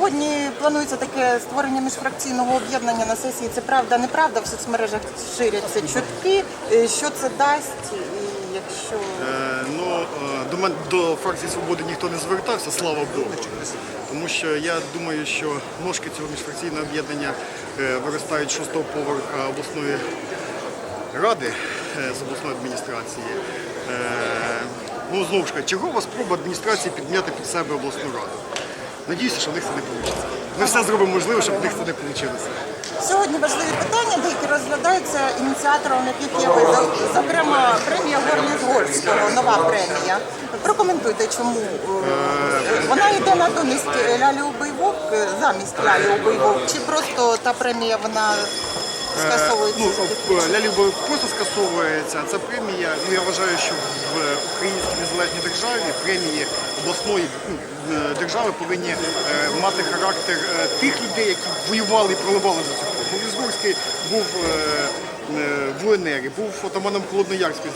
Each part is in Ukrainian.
Сьогодні планується таке створення міжфракційного об'єднання на сесії. Це правда, неправда. В соцмережах ширяться чутки. Е, Що це дасть? І якщо Е, Ну, е, до мен до фракції свободи ніхто не звертався, слава Богу. Тому що я думаю, що ножки цього міжфракційного об'єднання е, виростають шостого поверха обласної ради з обласної адміністрації. Е, Ну, знову ж таки, чергова спроба адміністрації підняти під себе обласну раду. Надіюся, що в них це не вийде. Ми все зробимо можливе, щоб в них це не вийшло. сьогодні важливі питання, деякі розглядаються ініціатором, яких є ви, зокрема премія Горніс-Гольського, нова премія. Прокоментуйте, чому е, вона йде на донесть Лялі Убийвок е, замість Лялі Убийвок, чи просто та премія вона скасовується? Ну, Ляліба просто скасовується. Ця премія, ну я вважаю, що в українській незалежній державі премії обласної ну, е, держави повинні е, мати характер е, тих людей, які воювали і проливали за цю кров. Борисгорський був в УНР, був отаманом Холодноярської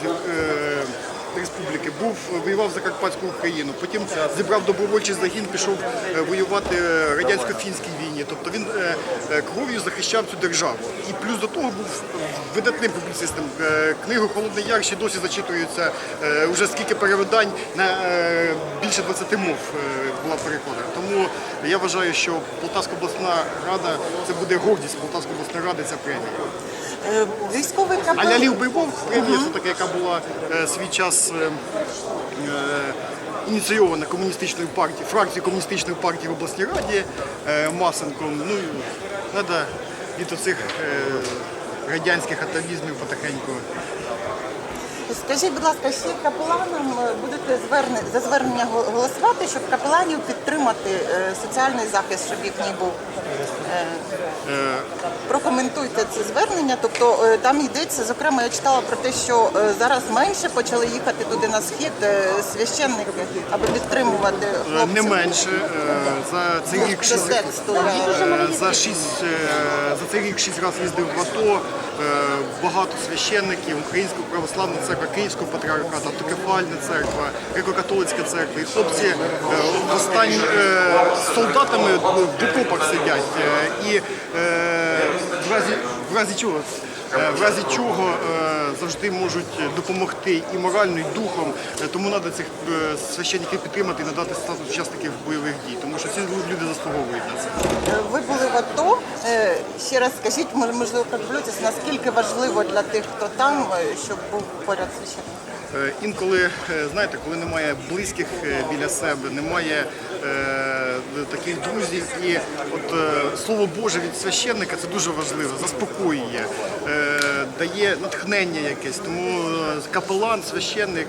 республіки, був воював за Карпатську Україну. Потім зібрав добровольчий загін, пішов е, воювати в радянсько-фінській війні. Тобто він е, е, кров'ю захищав цю державу. І плюс до того був видатним публіцистом. Е, Книгу Холодний Яр ще досі зачитується е, уже скільки перевидань на е, більше 20 мов е, була перекладена. Тому я вважаю, що Полтавська обласна рада це буде гордість Полтавської обласної ради. Ця премія. Е, Військовий А. Лялів премія все таки, яка була е, свій час е, ініційована комуністичною партією, фракцією комуністичної партії в обласній раді е, Масенком. Ну треба від оцих е, радянських атавізмів потихеньку. Скажіть, будь ласка, ще капеланам е, будете зверне, за звернення голосувати, щоб капеланів підтримати е, соціальний захист, щоб їхній був. Е, Прокоментуйте це звернення. Тобто там йдеться, зокрема, я читала про те, що зараз менше почали їхати туди на схід священники, аби підтримувати Е, хлопців. Не менше е, за цей рік е, за шість е, за цей рік шість разів їздив в АТО. е, Багато священників Української православної церкви, Київського патріархату, Автокефальна церква, Греко-католицька церква. І хлопці е, останні е, солдатами в окопах сидять. е, І е, в разі в разі чого. Е, В разі чого е, завжди можуть допомогти і морально, і духом. Е, Тому треба цих священників підтримати і надати статус учасників бойових дій, тому що ці люди заслуговують на це. Ви були в АТО. Ще раз скажіть, можливо, контролюйтесь, наскільки важливо для тих, хто там, е, щоб був поряд священник? Інколи, е, знаєте, коли немає близьких е, біля себе, немає е, таких друзів, і от е, слово Боже від священника це дуже важливо, заспокоює, е, дає натхнення якесь. Тому капелан, священник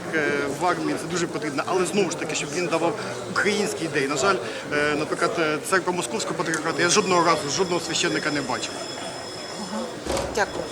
в армії це дуже потрібно. Але знову ж таки, щоб він давав українські ідеї. На жаль, е, наприклад, церква Московського патріархату, я жодного разу жодного священника не бачив. Дякую.